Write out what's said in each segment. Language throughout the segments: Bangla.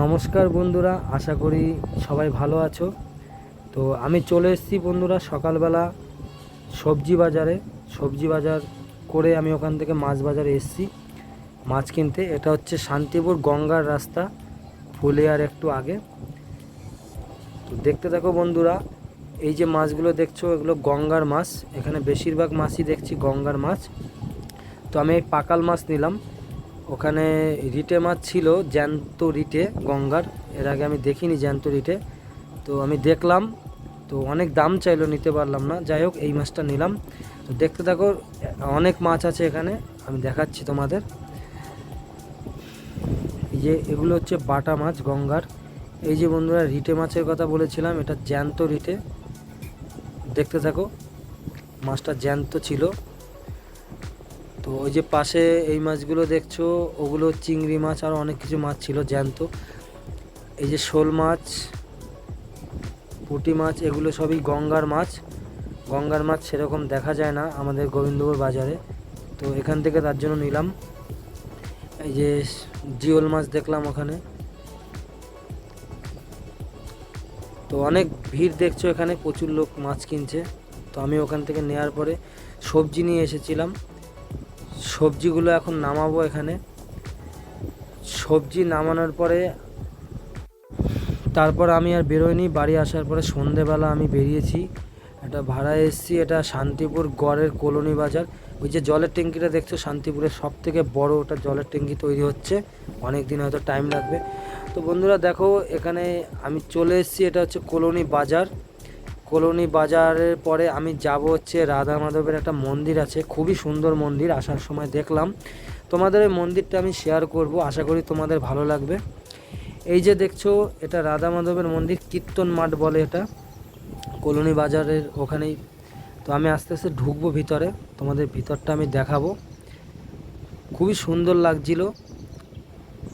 নমস্কার বন্ধুরা, আশা করি সবাই ভালো আছো। তো আমি চলে এসেছি বন্ধুরা সকালবেলা সবজি বাজারে। সবজি বাজার করে আমি ওখান থেকে মাছ বাজারে এসেছি। মাছ কিনতে। এটা হচ্ছে শান্তিপুর গঙ্গার রাস্তা ফুলিয়ার একটু আগে। তো দেখতে থাকো বন্ধুরা, এই যে মাছগুলো দেখছ, এগুলো গঙ্গার মাছ। এখানে বেশিরভাগ মাছই দেখছি গঙ্গার মাছ। তো আমি এই পাকাল মাছ নিলাম। ওখানে রিটে মাছ ছিল, জ্যান্ত রিটে, গঙ্গার। এর আগে আমি দেখিনি জ্যান্ত রিটে। তো আমি দেখলাম, তো অনেক দাম চাইলো, নিতে পারলাম না। যাই হোক, এই মাছটা নিলাম। তো দেখতে থাকো, অনেক মাছ আছে এখানে, আমি দেখাচ্ছি তোমাদের। এই যে, এগুলো হচ্ছে বাটা মাছ, গঙ্গার। এই যে বন্ধুরা, রিটে মাছের কথা বলেছিলাম, এটা জ্যান্ত রিটে। দেখতে থাকো, মাছটা জ্যান্ত ছিল। তো ওই যে পাশে এই মাছগুলো দেখছ, ওগুলো চিংড়ি মাছ আর অনেক কিছু মাছ ছিল, জ্যান্ত। এই যে শোল মাছ, পুঁটি মাছ, এগুলো সবই গঙ্গার মাছ। গঙ্গার মাছ সেরকম দেখা যায় না আমাদের গোবিন্দপুর বাজারে। তো এখান থেকে তার জন্য নিলাম। এই যে জিওল মাছ দেখলাম ওখানে। তো অনেক ভিড় দেখছ এখানে, প্রচুর লোক মাছ কিনছে। তো আমি ওখান থেকে নেওয়ার পরে সবজি নিয়ে এসেছিলাম। সবজিগুলো এখন নামাবো এখানে। সবজি নামানোর পরে তারপর আমি আর বেরোইনি, বাড়ি আসার পরে সন্ধেবেলা আমি বেরিয়েছি। এটা ভাড়া এসেছি, এটা শান্তিপুর গড়ের কলোনি বাজার। ওই যে জলের ট্যাঙ্কিটা দেখছ, শান্তিপুরের সব থেকে বড় ওটা জলের ট্যাঙ্কি তৈরি হচ্ছে। অনেক দিন হয়তো টাইম লাগবে। তো বন্ধুরা দেখো, এখানে আমি চলে এসেছি, এটা হচ্ছে কলোনি বাজার। কলোনি বাজারের পরে আমি যাব হচ্ছে রাধা মাধবের একটা মন্দির আছে, খুবই সুন্দর মন্দির, আসার সময় দেখলাম। তোমাদের ওই মন্দিরটা আমি শেয়ার করব, আশা করি তোমাদের ভালো লাগবে। এই যে দেখছ, এটা রাধা মাধবের মন্দির, কীর্তন মাঠ বলে এটা, কলোনি বাজারের ওখানেই। তো আমি আস্তে আস্তে ঢুকবো ভিতরে, তোমাদের ভিতরটা আমি দেখাবো। খুবই সুন্দর লাগছিল,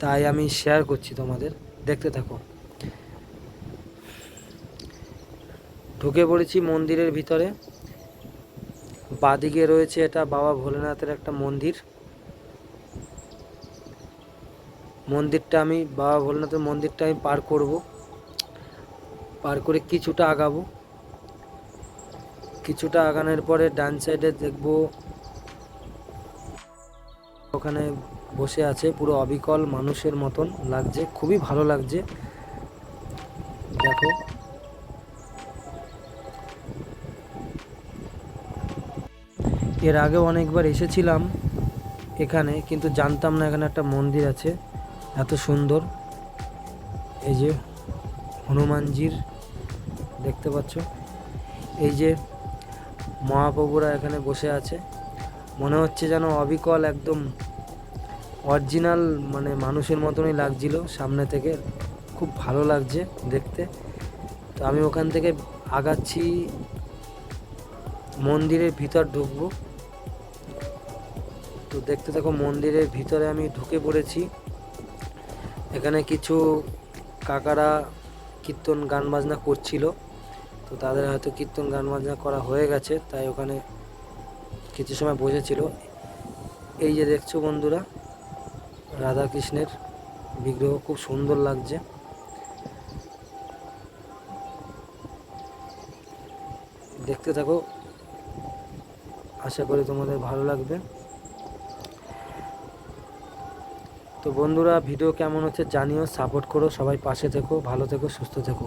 তাই আমি শেয়ার করছি তোমাদের, দেখতে থাকো। ঢুকে পড়েছি মন্দিরের ভিতরে। বাদিকে রয়েছে এটা বাবা ভোলেনাথের একটা মন্দির। মন্দিরটা আমি, বাবা ভোলেনাথের মন্দিরটা আমি পার করব। পার করে কিছুটা আগাবো। কিছুটা আগানোর পরে ডান সাইডে দেখব। ওখানে বসে আছে পুরো অবিকল মানুষের মতন লাগছে, খুবই ভালো লাগছে। দেখো। এর আগেও অনেকবার এসেছিলাম এখানে, কিন্তু জানতাম না এখানে একটা মন্দির আছে, এত সুন্দর। এই যে হনুমানজির, দেখতে পাচ্ছ? এই যে মহাপ্রভুরা এখানে বসে আছে। মনে হচ্ছে যেন অবিকল একদম অরিজিনাল মানে মানুষের মতনই লাগছিল সামনে থেকে। খুব ভালো লাগছে দেখতে। তো আমি ওখান থেকে আগাচ্ছি, মন্দিরের ভিতর ঢুকবো। তো দেখতে থাকো মন্দিরের ভিতরে আমি ঢুকে পড়েছি। এখানে কিছু কাকারা কীর্তন গান বাজনা করছিল। তো তাদের হয়তো কীর্তন গান বাজনা করা হয়ে গেছে, তাই ওখানে কিছু সময় বসেছিল। এই যে দেখছ বন্ধুরা রাধা কৃষ্ণের বিগ্রহ খুব সুন্দর লাগছে। দেখতে থাকো, আশা করি তোমাদের ভালো লাগবে। তো বন্ধুরা, ভিডিও কেমন হচ্ছে জানিও সাপোর্ট করো, সবাই পাশে থেকো, ভালো থেকো, সুস্থ থেকো।